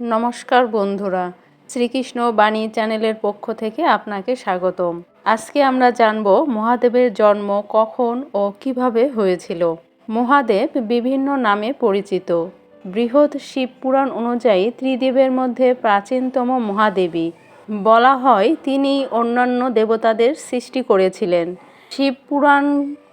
নমস্কার বন্ধুরা, শ্রীকৃষ্ণ বাণী চ্যানেলের পক্ষ থেকে আপনাকে স্বাগতম। আজকে আমরা জানব মহাদেবের জন্ম কখন ও কীভাবে হয়েছিল। মহাদেব বিভিন্ন নামে পরিচিত। বৃহৎ শিব পুরাণ অনুযায়ী ত্রিদেবের মধ্যে প্রাচীনতম মহাদেবী। বলা হয় তিনি অন্যান্য দেবতাদের সৃষ্টি করেছিলেন। শিব পুরাণ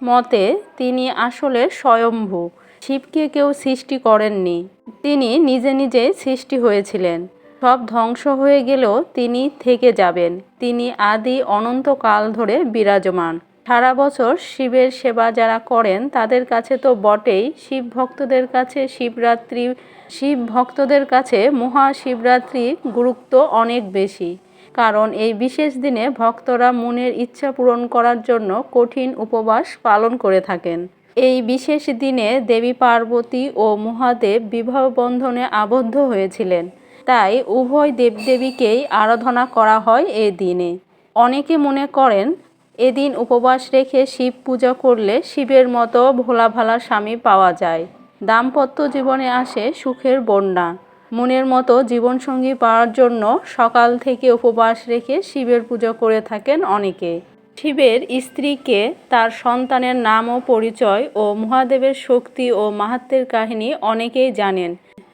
মতে তিনি আসলে স্বয়ম্ভু। শিবকে কেউ সৃষ্টি করেননি। তিনি নিজে নিজে সৃষ্টি হয়েছিলেন। সব ধ্বংস হয়ে গেলেও তিনি থেকে যাবেন। তিনি আদি অনন্তকাল ধরে বিরাজমান। সারা বছর শিবের সেবা যারা করেন, তাদের কাছে তো বটেই। শিব ভক্তদের কাছে শিবরাত্রি শিব ভক্তদের কাছে মহাশিবরাত্রি গুরুত্ব অনেক বেশি। কারণ এই বিশেষ দিনে ভক্তরা মনের ইচ্ছা পূরণ করার জন্য কঠিন উপবাস পালন করে থাকেন। এই বিশেষ দিনে দেবী পার্বতী ও মহাদেব বিবাহ বন্ধনে আবদ্ধ হয়েছিলেন। তাই উভয় দেবদেবীকেই আরাধনা করা হয় এ দিনে। অনেকে মনে করেন, এদিন উপবাস রেখে শিব পূজা করলে শিবের মতো ভোলা ভালা স্বামী পাওয়া যায়। দাম্পত্য জীবনে আসে সুখের বন্যা। মনের মতো জীবনসঙ্গী পাওয়ার জন্য সকাল থেকে উপবাস রেখে শিবের পুজো করে থাকেন অনেকে। শিবের স্ত্রীকে তার সন্তানের নাম ও পরিচয় ও মহাদেবের শক্তি ও মাহাত্মের কাহিনী অনেকেই জানেন।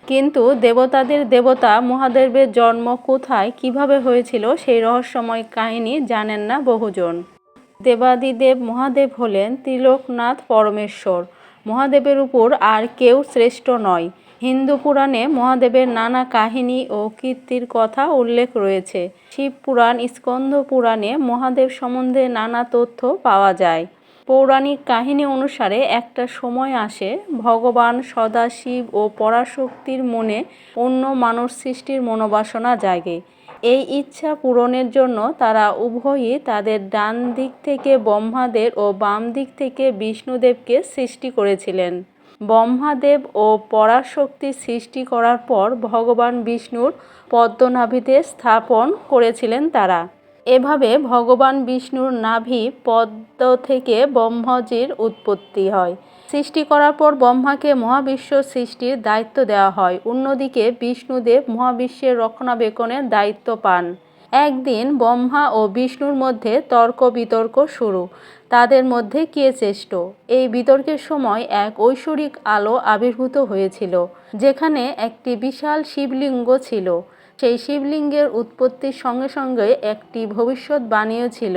কিন্তু দেবতাদের দেবতা মহাদেবের জন্ম কোথায়, কীভাবে হয়েছিল সেই রহস্যময় কাহিনী জানেন না বহুজন। দেবাদিদেব মহাদেব হলেন ত্রিলোকনাথ পরমেশ্বর। মহাদেবের উপর আর কেউ শ্রেষ্ঠ নয়। হিন্দু পুরাণে মহাদেবের নানা কাহিনী ও কীর্তির কথা উল্লেখ রয়েছে। শিব পুরাণ, স্কন্ধ পুরাণে মহাদেব সম্বন্ধে নানা তথ্য পাওয়া যায়। পৌরাণিক কাহিনী অনুসারে একটা সময় আসে, ভগবান সদাশিব ও পরাশক্তির মনে অন্য মানুষ সৃষ্টির মনোবাসনা জাগে। এই ইচ্ছা পূরণের জন্য তারা উভয়ই তাদের ডান দিক থেকে ব্রহ্মাদের ও বাম দিক থেকে বিষ্ণুদেবকে সৃষ্টি করেছিলেন। ব্রহ্মাদেব ও পরাশক্তি সৃষ্টি করার পর ভগবান বিষ্ণুর পদ্মনাভিতে স্থাপন করেছিলেন তারা। এভাবে ভগবান বিষ্ণুর নাভি পদ্ম থেকে ব্রহ্মজির উৎপত্তি হয়। সৃষ্টি করার পর ব্রহ্মাকে মহাবিশ্ব সৃষ্টির দায়িত্ব দেওয়া হয়। অন্যদিকে বিষ্ণুদেব মহাবিশ্বের রক্ষণাবেক্ষণের দায়িত্ব পান। একদিন ব্রহ্মা ও বিষ্ণুর মধ্যে তর্ক বিতর্ক শুরু। তাদের মধ্যে কে শ্রেষ্ঠ? এই বিতর্কের সময় এক ঐশ্বরিক আলো আবির্ভূত হয়েছিল, যেখানে একটি বিশাল শিবলিঙ্গ ছিল। সেই শিবলিঙ্গের উৎপত্তির সঙ্গে সঙ্গে একটি ভবিষ্যৎ বাণীও ছিল।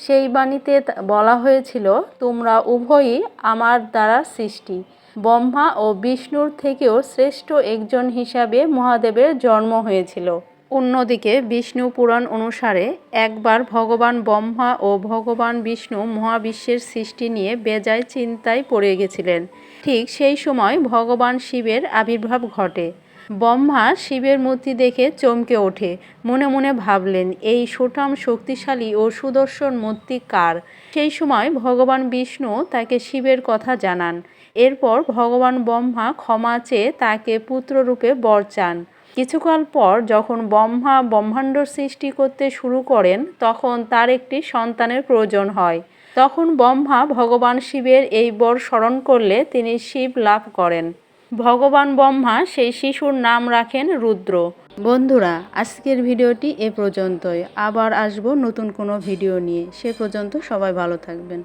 সেই বাণীতে বলা হয়েছিল, তোমরা উভয়ই আমার দ্বারা সৃষ্টি। ব্রহ্মা ও বিষ্ণুর থেকেও শ্রেষ্ঠ একজন হিসাবে মহাদেবের জন্ম হয়েছিল। অন্যদিকে বিষ্ণু পুরাণ অনুসারে একবার ভগবান ব্রহ্মা ও ভগবান বিষ্ণু মহাবিশ্বের সৃষ্টি নিয়ে বেজায় চিন্তায় পড়ে গেছিলেন। ঠিক সেই সময় ভগবান শিবের আবির্ভাব ঘটে। ব্রহ্মা শিবের মূর্তি দেখে চমকে ওঠে। মনে মনে ভাবলেন, এই সুঠাম শক্তিশালী ও সুদর্শন মূর্তি কার? সেই সময় ভগবান বিষ্ণু তাকে শিবের কথা জানান। এরপর ভগবান ব্রহ্মা ক্ষমা চেয়ে তাকে পুত্ররূপে বর চান। কিছুকাল পর যখন ব্রহ্মা ব্রহ্মাণ্ড সৃষ্টি করতে শুরু করেন, তখন তার একটি সন্তানের প্রয়োজন হয়। তখন ব্রহ্মা ভগবান শিবের এই বর স্মরণ করলে তিনি শিব লাভ করেন। ভগবান ব্রহ্মা সেই শিশুর নাম রাখেন রুদ্র। বন্ধুরা, আজকের ভিডিওটি এ পর্যন্তই। আবার আসব নতুন কোনো ভিডিও নিয়ে। সে পর্যন্ত সবাই ভালো থাকবেন।